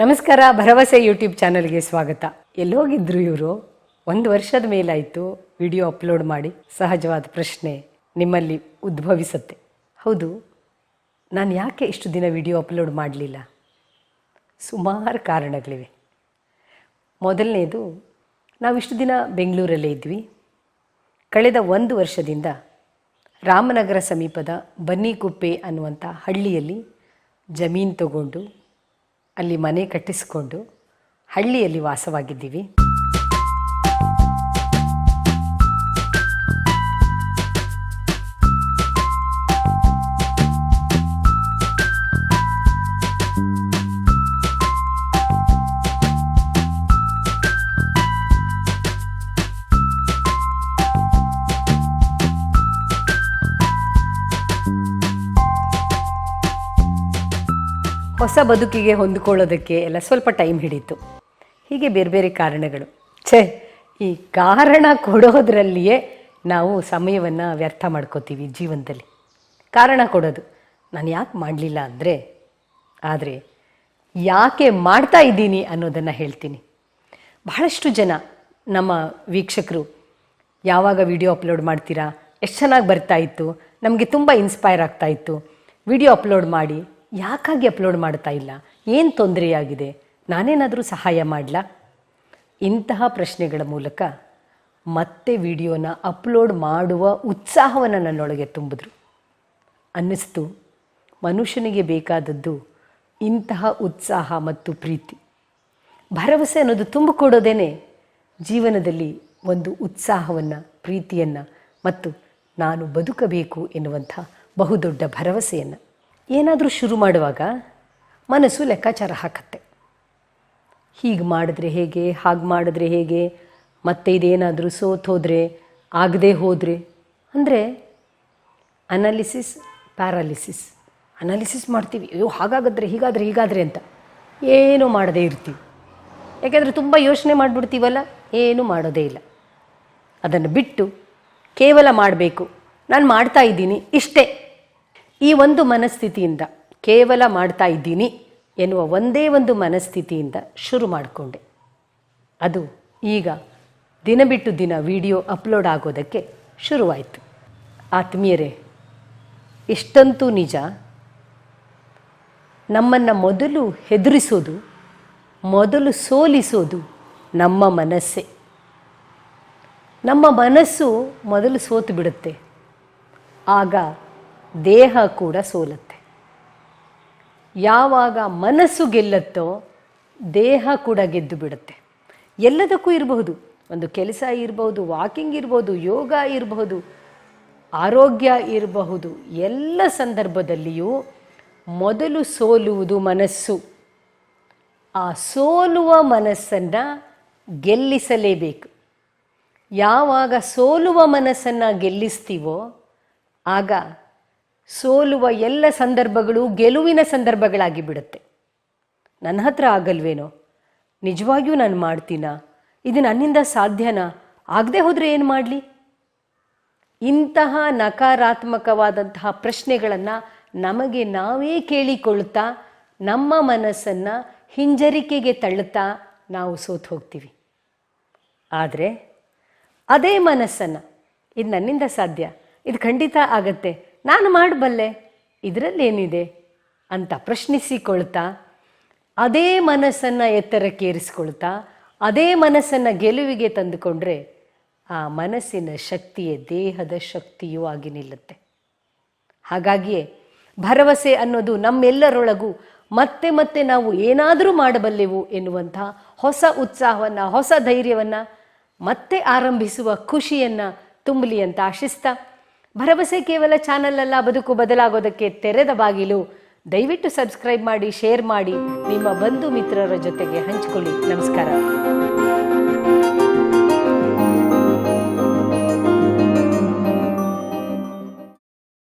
ನಮಸ್ಕಾರ, ಭರವಸೆ ಯೂಟ್ಯೂಬ್ ಚಾನಲ್ಗೆ ಸ್ವಾಗತ. ಎಲ್ಲೋಗಿದ್ರು ಇವರು? ಒಂದು ವರ್ಷದ ಮೇಲಾಯಿತು ವಿಡಿಯೋ ಅಪ್ಲೋಡ್ ಮಾಡಿ. ಸಹಜವಾದ ಪ್ರಶ್ನೆ ನಿಮ್ಮಲ್ಲಿ ಉದ್ಭವಿಸುತ್ತೆ. ಹೌದು, ನಾನು ಯಾಕೆ ಇಷ್ಟು ದಿನ ವಿಡಿಯೋ ಅಪ್ಲೋಡ್ ಮಾಡಲಿಲ್ಲ? ಸುಮಾರು ಕಾರಣಗಳಿವೆ. ಮೊದಲನೇದು ನಾವಿಷ್ಟು ದಿನ ಬೆಂಗಳೂರಲ್ಲೇ ಇದ್ವಿ. ಕಳೆದ ಒಂದು ವರ್ಷದಿಂದ ರಾಮನಗರ ಸಮೀಪದ ಬನ್ನಿಕುಪ್ಪೆ ಅನ್ನುವಂಥ ಹಳ್ಳಿಯಲ್ಲಿ ಜಮೀನು ತಗೊಂಡು ಅಲ್ಲಿ ಮನೆ ಕಟ್ಟಿಸಿಕೊಂಡು ಹಳ್ಳಿಯಲ್ಲಿ ವಾಸವಾಗಿದ್ದೀವಿ. ಹೊಸ ಬದುಕಿಗೆ ಹೊಂದಿಕೊಳ್ಳೋದಕ್ಕೆ ಎಲ್ಲ ಸ್ವಲ್ಪ ಟೈಮ್ ಹಿಡಿತು. ಹೀಗೆ ಬೇರೆ ಬೇರೆ ಕಾರಣಗಳು. ಛೇ, ಈ ಕಾರಣ ಕೊಡೋದ್ರಲ್ಲಿಯೇ ನಾವು ಸಮಯವನ್ನು ವ್ಯರ್ಥ ಮಾಡ್ಕೋತೀವಿ ಜೀವನದಲ್ಲಿ. ಕಾರಣ ಕೊಡೋದು. ನಾನು ಯಾಕೆ ಮಾಡಲಿಲ್ಲ ಅಂದರೆ, ಆದರೆ ಯಾಕೆ ಮಾಡ್ತಾ ಇದ್ದೀನಿ ಅನ್ನೋದನ್ನು ಹೇಳ್ತೀನಿ. ಬಹಳಷ್ಟು ಜನ ನಮ್ಮ ವೀಕ್ಷಕರು, ಯಾವಾಗ ವಿಡಿಯೋ ಅಪ್ಲೋಡ್ ಮಾಡ್ತೀರಾ, ಎಷ್ಟು ಚೆನ್ನಾಗಿ ಬರ್ತಾಯಿತ್ತು ನಮಗೆ ತುಂಬ ಇನ್ಸ್ಪೈರ್ ಆಗ್ತಾ ಇತ್ತು. ವಿಡಿಯೋ ಅಪ್ಲೋಡ್ ಮಾಡಿ ಯಾಕಾಗಿ ಅಪ್ಲೋಡ್ ಮಾಡ್ತಾ ಇಲ್ಲ? ಏನು ತೊಂದರೆಯಾಗಿದೆ? ನಾನೇನಾದರೂ ಸಹಾಯ ಮಾಡಲಾ? ಇಂತಹ ಪ್ರಶ್ನೆಗಳ ಮೂಲಕ ಮತ್ತೆ ವಿಡಿಯೋನ ಅಪ್ಲೋಡ್ ಮಾಡುವ ಉತ್ಸಾಹವನ್ನು ನನ್ನೊಳಗೆ ತುಂಬಿದ್ರು. ಅನ್ನಿಸ್ತು, ಮನುಷ್ಯನಿಗೆ ಬೇಕಾದದ್ದು ಇಂತಹ ಉತ್ಸಾಹ ಮತ್ತು ಪ್ರೀತಿ. ಭರವಸೆ ಅನ್ನೋದು ತುಂಬಿಕೊಡೋದೇನೆ ಜೀವನದಲ್ಲಿ ಒಂದು ಉತ್ಸಾಹವನ್ನು, ಪ್ರೀತಿಯನ್ನು ಮತ್ತು ನಾನು ಬದುಕಬೇಕು ಎನ್ನುವಂಥ ಬಹುದೊಡ್ಡ ಭರವಸೆಯನ್ನು. ಏನಾದರೂ ಶುರು ಮಾಡುವಾಗ ಮನಸ್ಸು ಲೆಕ್ಕಾಚಾರ ಹಾಕತ್ತೆ. ಹೀಗೆ ಮಾಡಿದ್ರೆ ಹೇಗೆ, ಹಾಗೆ ಮಾಡಿದ್ರೆ ಹೇಗೆ, ಮತ್ತೆ ಇದೇನಾದರೂ ಸೋತೋದ್ರೆ, ಆಗದೆ ಹೋದರೆ, ಅಂದರೆ ಅನಾಲಿಸಿಸ್, ಪ್ಯಾರಾಲಿಸಿಸ್. ಅನಾಲಿಸಿಸ್ ಮಾಡ್ತೀವಿ, ಅಯ್ಯೋ ಹಾಗಾಗದ್ರೆ, ಹೀಗಾದರೆ ಹೀಗಾದರೆ ಅಂತ. ಏನೂ ಮಾಡದೇ ಇರ್ತೀವಿ. ಯಾಕೆಂದರೆ ತುಂಬ ಯೋಚನೆ ಮಾಡಿಬಿಡ್ತೀವಲ್ಲ, ಏನೂ ಮಾಡೋದೇ ಇಲ್ಲ. ಅದನ್ನು ಬಿಟ್ಟು ಕೇವಲ ಮಾಡಬೇಕು. ನಾನು ಮಾಡ್ತಾ ಇದ್ದೀನಿ, ಇಷ್ಟೇ. ಈ ಒಂದು ಮನಸ್ಥಿತಿಯಿಂದ ಕೇವಲ ಮಾಡ್ತಾ ಇದ್ದೀನಿ ಎನ್ನುವ ಒಂದೇ ಒಂದು ಮನಸ್ಥಿತಿಯಿಂದ ಶುರು ಮಾಡಿಕೊಂಡೆ. ಅದು ಈಗ ದಿನ ಬಿಟ್ಟು ದಿನ ವಿಡಿಯೋ ಅಪ್ಲೋಡ್ ಆಗೋದಕ್ಕೆ ಶುರುವಾಯಿತು. ಆತ್ಮೀಯರೇ, ಇಷ್ಟಂತೂ ನಿಜ. ನಮ್ಮನ್ನು ಮೊದಲು ಹೆದರಿಸೋದು, ಮೊದಲು ಸೋಲಿಸೋದು ನಮ್ಮ ಮನಸ್ಸೇ. ನಮ್ಮ ಮನಸ್ಸು ಮೊದಲು ಸೋತು ಬಿಡುತ್ತೆ. ಆಗ ದೇಹ ಕೂಡ ಸೋಲತ್ತೆ. ಯಾವಾಗ ಮನಸ್ಸು ಗೆಲ್ಲತ್ತೋ ದೇಹ ಕೂಡ ಗೆದ್ದು ಬಿಡುತ್ತೆ. ಎಲ್ಲದಕ್ಕೂ ಇರಬಹುದು. ಒಂದು ಕೆಲಸ ಇರಬಹುದು ವಾಕಿಂಗ್ ಇರಬಹುದು, ಯೋಗ ಇರಬಹುದು, ಆರೋಗ್ಯ ಇರಬಹುದು, ಎಲ್ಲ ಸಂದರ್ಭದಲ್ಲಿಯೂ ಮೊದಲು ಸೋಲುವುದು ಮನಸ್ಸು. ಆ ಸೋಲುವ ಮನಸ್ಸನ್ನು ಗೆಲ್ಲಿಸಲೇಬೇಕು. ಯಾವಾಗ ಸೋಲುವ ಮನಸ್ಸನ್ನು ಗೆಲ್ಲಿಸ್ತೀವೋ ಆಗ ಸೋಲುವ ಎಲ್ಲ ಸಂದರ್ಭಗಳು ಗೆಲುವಿನ ಸಂದರ್ಭಗಳಾಗಿ ಬಿಡುತ್ತೆ. ನನ್ನ ಹತ್ರ ಆಗಲ್ವೇನೋ? ನಿಜವಾಗಿಯೂ ನಾನು ಮಾಡ್ತೀನಾ? ಇದು ನನ್ನಿಂದ ಸಾಧ್ಯನಾ? ಆಗದೆ ಹೋದರೆ ಏನು ಮಾಡಲಿ? ಇಂತಹ ನಕಾರಾತ್ಮಕವಾದಂತಹ ಪ್ರಶ್ನೆಗಳನ್ನು ನಮಗೆ ನಾವೇ ಕೇಳಿಕೊಳ್ತಾ ನಮ್ಮ ಮನಸ್ಸನ್ನು ಹಿಂಜರಿಕೆಗೆ ತಳ್ಳುತ್ತಾ ನಾವು ಸೋತು ಹೋಗ್ತೀವಿ. ಆದರೆ, ಅದೇ ಮನಸ್ಸನ್ನು, ಇದು ನನ್ನಿಂದ ಸಾಧ್ಯ, ಇದು ಖಂಡಿತ ಆಗತ್ತೆ. ನಾನು ಮಾಡಬಲ್ಲೆ ಇದರಲ್ಲೇನಿದೆ ಅಂತ ಪ್ರಶ್ನಿಸಿಕೊಳ್ತಾ, ಅದೇ ಮನಸ್ಸನ್ನು ಎತ್ತರಕ್ಕೇರಿಸ್ಕೊಳ್ತಾ ಅದೇ ಮನಸ್ಸನ್ನು ಗೆಲುವಿಗೆ ತಂದುಕೊಂಡ್ರೆ ಆ ಮನಸ್ಸಿನ ಶಕ್ತಿಯೇ ದೇಹದ ಶಕ್ತಿಯೂ ಆಗಿ ನಿಲ್ಲುತ್ತೆ. ಹಾಗಾಗಿಯೇ ಭರವಸೆ ಅನ್ನೋದು ನಮ್ಮೆಲ್ಲರೊಳಗೂ ಮತ್ತೆ ಮತ್ತೆ ನಾವು ಏನಾದರೂ ಮಾಡಬಲ್ಲೆವು ಎನ್ನುವಂಥ ಹೊಸ ಉತ್ಸಾಹವನ್ನು, ಹೊಸ ಧೈರ್ಯವನ್ನು ಮತ್ತೆ ಆರಂಭಿಸುವ ಖುಷಿಯನ್ನು ತುಂಬಲಿ ಅಂತ ಆಶಿಸ್ತಾ ಭರವಸೆ ಕೇವಲ ಚಾನಲ್ ಅಲ್ಲ ಬದುಕು ಬದಲಾಗೋದಕ್ಕೆ ತೆರೆದ ಬಾಗಿಲು. ದಯವಿಟ್ಟು ಸಬ್ಸ್ಕ್ರೈಬ್ ಮಾಡಿ, ಶೇರ್ ಮಾಡಿ. ನಿಮ್ಮ ಬಂಧು ಮಿತ್ರರ ಜೊತೆಗೆ ಹಂಚಿಕೊಳ್ಳಿ. ನಮಸ್ಕಾರ.